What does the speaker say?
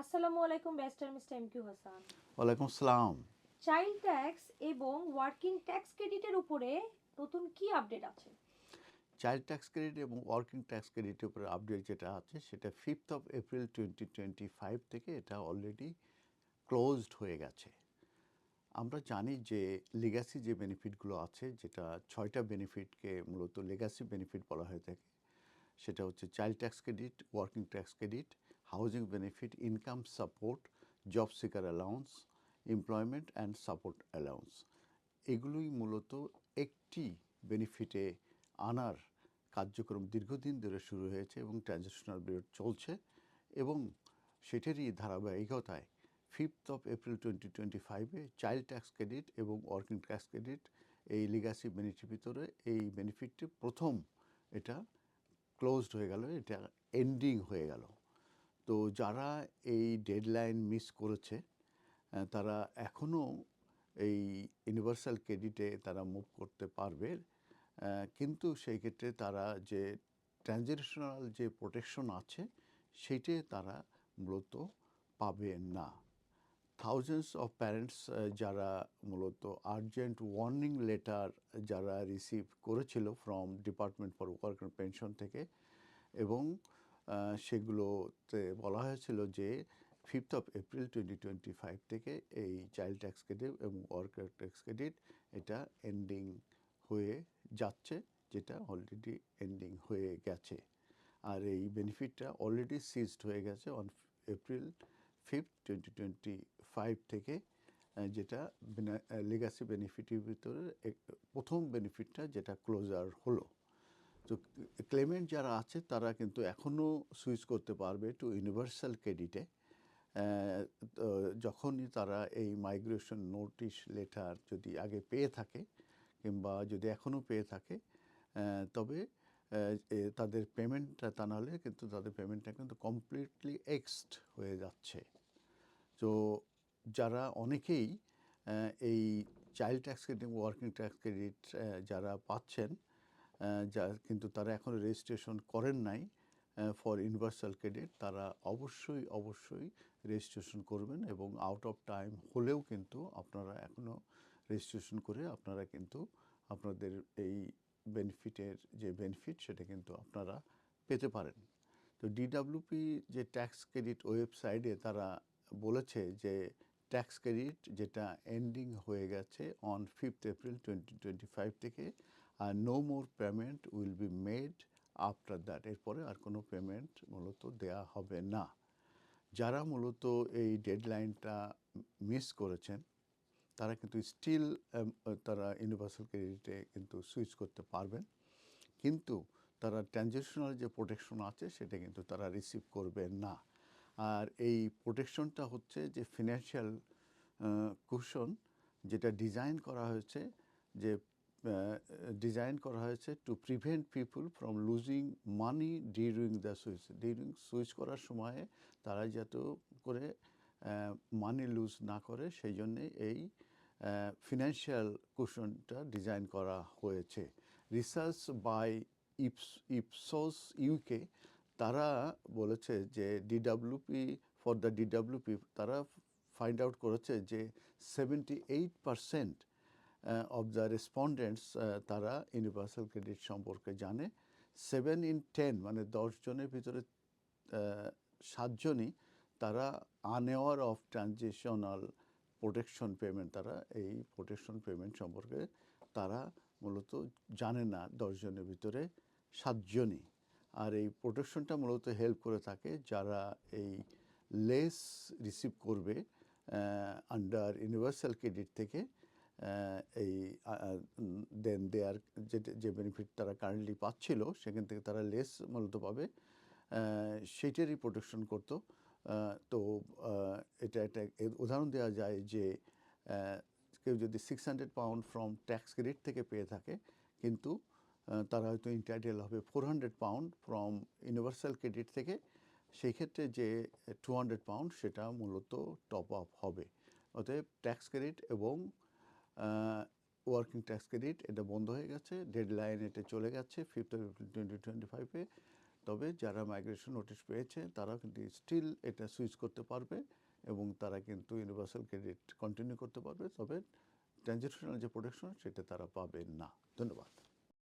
আসসালামু আলাইকুম barrister mister M Q Hasan. ওয়ালাইকুম আসসালাম চাইল্ড ট্যাক্স এবং ওয়ার্কিং ট্যাক্স ক্রেডিটের উপরে নতুন কি আপডেট আছে? চাইল্ড ট্যাক্স ক্রেডিট এবং ওয়ার্কিং ট্যাক্স ক্রেডিটের উপরে আপডেট যেটা আছে সেটা fifth of April twenty twenty five থেকে এটা অলরেডি ক্লোজড হয়ে গেছে। আমরা জানি যে লিগাসি যে বেনিফিটগুলো আছে যেটা ছয়টা বেনিফিটকে মূলত লেগাসি বেনিফিট বলা হয়ে থাকে সেটা হচ্ছে child tax credit working tax credit housing benefit income support job seeker allowance employment and support allowance এগুলোই মূলত একটি বেনিফিটে আনার কার্যক্রম দীর্ঘদিন ধরে শুরু হয়েছে এবং ট্রানজিশনাল পিরিয়ড চলছে এবং সেটারই ধারাবাহিকতায় fifth of April twenty twenty ফাইভে চাইল্ড ট্যাক্স ক্রেডিট এবং ওয়ার্কিং ট্যাক্স ক্রেডিট এই লিগাসি বেনিফিটের ভিতরে এই বেনিফিটটি প্রথম এটা ক্লোজড হয়ে গেল, এটা এন্ডিং হয়ে গেল। তো যারা এই ডেডলাইন মিস করেছে তারা এখনও এই ইউনিভার্সাল ক্রেডিটে তারা মুভ করতে পারবে। কিন্তু সেই ক্ষেত্রে তারা যে ট্রানজেকশনাল যে প্রোটেকশন আছে, সেইটে তারা মূলত পাবে না। থাউজেন্ডস অফ প্যারেন্টস যারা মূলত আর্জেন্ট ওয়ার্নিং লেটার যারা রিসিভ করেছিল from department for work pension থেকে, এবং সেগুলোতে বলা হয়েছিল যে fifth of April twenty twenty five থেকে এই চাইল্ড ট্যাক্স ক্রেডিট এবং ওয়ার্ক ট্যাক্স ক্রেডিট এটা এন্ডিং হয়ে যাচ্ছে, যেটা অলরেডি এন্ডিং হয়ে গেছে। আর এই বেনিফিটটা অলরেডি সিজড হয়ে গেছে on April fifth twenty twenty five থেকে যেটা লেগাসি বেনিফিটের ভিতরে প্রথম বেনিফিটটা যেটা ক্লোজার হলো। তো ক্লেমেন্ট যারা আছে, তারা কিন্তু এখনও সুইচ করতে পারবে টু ইউনিভার্সাল ক্রেডিটে যখনই তারা এই মাইগ্রেশন নোটিশ লেটার যদি আগে পেয়ে থাকে কিংবা যদি এখনও পেয়ে থাকে তবে তাদের পেমেন্টটা তা নাহলে কিন্তু তাদের পেমেন্টটা কিন্তু কমপ্লিটলি এক্সড হয়ে যাচ্ছে। তো যারা অনেকেই এই child tax credit working tax credit যারা পাচ্ছেন যা কিন্তু তারা এখনও রেজিস্ট্রেশন করেন নাই ফর ইউনিভার্সাল ক্রেডিট তারা অবশ্যই অবশ্যই রেজিস্ট্রেশন করবেন এবং আউট অফ টাইম হলেও কিন্তু আপনারা এখনও রেজিস্ট্রেশন করে আপনারা কিন্তু আপনাদের এই বেনিফিটের যে বেনিফিট সেটা কিন্তু আপনারা পেতে পারেন। তো ডিডাব্লিউপি যে ট্যাক্স ক্রেডিট ওয়েবসাইটে তারা বলেছে যে ট্যাক্স ক্রেডিট যেটা এন্ডিং হয়ে গেছে on fifth April twenty twenty five থেকে আর no more payment will be made after that এরপরে আর কোনো পেমেন্ট মূলত দেয়া হবে না। যারা মূলত এই ডেডলাইনটা মিস করেছেন, তারা কিন্তু স্টিল তারা ইউনিভার্সাল ক্রেডিটে কিন্তু সুইচ করতে পারবেন। কিন্তু তারা ট্রানজেকশনাল যে প্রোটেকশন আছে, সেটা কিন্তু তারা রিসিভ করবে না। আর এই প্রোটেকশনটা হচ্ছে যে ফিনান্সিয়াল কুশন যেটা ডিজাইন করা হয়েছে, যে ডিজাইন করা হয়েছে to prevent people from losing money during the switch during switch করার সময়ে তারা যাতে করে মানি লুজ না করে, সেই জন্যে এই ফিনান্সিয়াল কুশনটা ডিজাইন করা হয়েছে। রিসার্চ বাই ইপস ইপসোস ইউকে তারা বলেছে যে ডিডাব্লিউপি ফর দ্য ডিডাব্লিউপি তারা ফাইন্ড আউট করেছে যে seventy eight percent of the respondents তারা ইউনিভার্সাল ক্রেডিট সম্পর্কে জানে। সেভেন ইন টেন মানে দশ জনের ভিতরে সাতজনই তারা unaware of transitional protection payment তারা এই প্রোটেকশন পেমেন্ট সম্পর্কে তারা মূলত জানে না দশজনের ভিতরে সাতজনই। আর এই প্রোটেকশনটা মূলত হেল্প করে থাকে যারা এই লেস রিসিভ করবে আন্ডার ইউনিভার্সাল ক্রেডিট থেকে। এই দেন দেয়ার যে যে বেনিফিট তারা কারেন্টলি পাচ্ছিল, সেখান থেকে তারা লেস মূলত পাবে। সেইটারই প্রোটেকশন করতো। তো এটা একটা উদাহরণ দেওয়া যায় যে কেউ যদি six hundred pound from tax credit থেকে পেয়ে থাকে, কিন্তু তারা হয়তো ইন্টাইটেল হবে four hundred pound from universal credit থেকে, সেই ক্ষেত্রে যে টু হান্ড্রেড পাউন্ড সেটা মূলত টপ আপ হবে। অতএব ট্যাক্স ক্রেডিট এবং ওয়ার্কিং ট্যাক্স ক্রেডিট এটা বন্ধ হয়ে গেছে ডেডলাইন এটা চলে গেছে ফিফথ এপ্রিল টোয়েন্টি টোয়েন্টি ফাইভে তবে যারা মাইগ্রেশন নোটিশ পেয়েছে তারা কিন্তু স্টিল এটা সুইচ করতে পারবে এবং তারা কিন্তু ইউনিভার্সাল ক্রেডিট কন্টিনিউ করতে পারবে। তবে ট্রানজেকশনাল যে প্রোটেকশন সেটা তারা পাবে না। ধন্যবাদ।